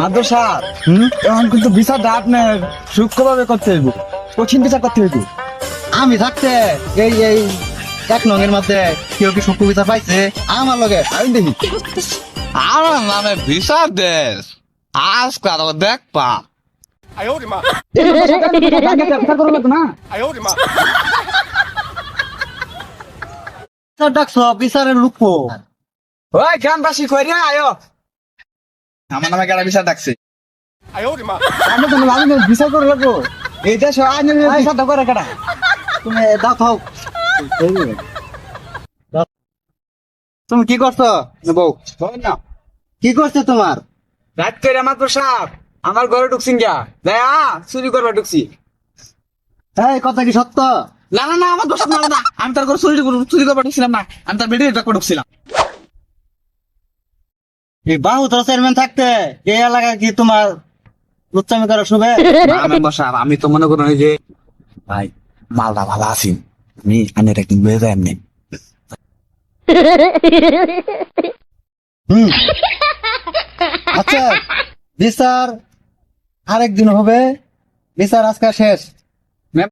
মাদর সাহেব এখন কিন্তু বিচারটা আপনার সূক্ষ্মভাবে করতে হইব। কঠিন বিচার করতে হইব। আমি থাকতে এই এই এক নঙের মধ্যে কেউ কি শুক্র বিচার পাইছে? আমার লগে আমি দেখি। আমার নামে বিচার দেশ। আজকাল দেখ পা। বিচার করো ডাকছ বিচারের লুকো ওই গ্রামবাসী কইরে আয়ো। আমার নামে কেন বিচার ডাকছে? আমরা তো ভালো বিচার করে লাগবো। এই দেশ আইনের বিচারটা করে কাটা তুমি দাও তুমি কি করছ? বউ। না। কি করছে তোমার? রাত করে মাদর সাহেব আমার ঘরে ঢুকছিন গিয়া। দয়া চুরি করবা ঢুকছি। এই কথা কি সত্য? না না না আমার দোষ না না আমি তার করে চুরি করে- চুরি করবার ঢুকছিলাম না। আমি তার বেডে ডাকবার ঢুকছিলাম। এই বাহু তোর চেয়ারম্যান থাকতে এই এলাকা কি তোমার লুচ্চামি করা শুভে আমি তো মনে করি যে ভাই মালটা ভালো আছি। আমি আনের একদিন বেড়ে যাই এমনি। আচ্ছা বিচার আরেকদিন হবে। বিচার আজকে শেষ।